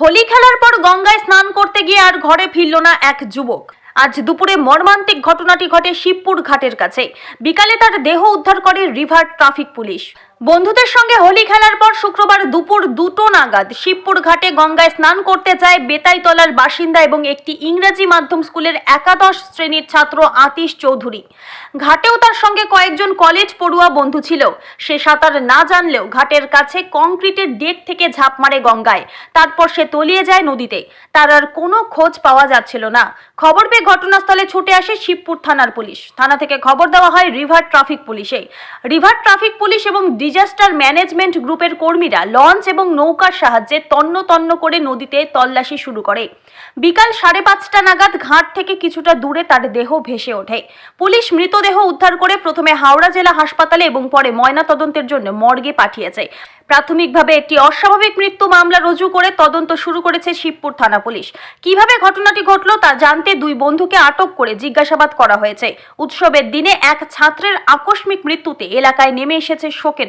হোলি খেলার পর গঙ্গায় স্নান করতে গিয়ে আর ঘরে ফিরল না এক যুবক। আজ দুপুরে মর্মান্তিক ঘটনাটি ঘটে শিবপুর ঘাটের কাছে। বিকালে তার দেহ উদ্ধার করে রিভার ট্রাফিক পুলিশ। বন্ধুদের সঙ্গে হোলি খেলার পর শুক্রবার দুপুর দুটো নাগাদ শিবপুর ঘাটে গঙ্গায় স্নান করতে যায় বেতাইতলার বাসিন্দা এবং একটি ইংরেজি মাধ্যম স্কুলের একাদশ শ্রেণির ছাত্র আতিশ চৌধুরী। ঘাটেও তার সঙ্গে কয়েকজন কলেজ পড়ুয়া বন্ধু ছিল। সে সাঁতার না জানলেও ঘাটের কাছে কংক্রিটের ডেক থেকে ঝাঁপ মারে গঙ্গায়। তারপর সে তলিয়ে যায় নদীতে। তার আর কোনো খোঁজ পাওয়া যাচ্ছিল না। খবর পেয়ে ঘটনাস্থলে ছুটে আসে শিবপুর থানার পুলিশ। থানা থেকে খবর দেওয়া হয় রিভার ট্রাফিক পুলিশে। রিভার ট্রাফিক পুলিশ এবং ডিজাস্টার ম্যানেজমেন্ট গ্রুপের কর্মীরা লঞ্চ এবং নৌকার সাহায্যে তন্ন তন্ন করে নদীতে তল্লাশি শুরু করে। বিকাল সাড়ে পাঁচটা নাগাদ ঘাট থেকে কিছুটা দূরে তার দেহ ভেসে ওঠে। পুলিশ মৃতদেহ উদ্ধার করে প্রথমে হাওড়া জেলা হাসপাতালে এবং পরে ময়না তদন্তের জন্য মর্গে পাঠিয়েছে। প্রাথমিকভাবে একটি অস্বাভাবিক মৃত্যু মামলা রুজু করে তদন্ত শুরু করেছে শিবপুর থানা পুলিশ। কীভাবে ঘটনাটি ঘটলো তা জানতে দুই বন্ধুকে আটক করে জিজ্ঞাসাবাদ করা হয়েছে। উৎসবের দিনে এক ছাত্রের আকস্মিক মৃত্যুতে এলাকায় নেমে এসেছে শোকের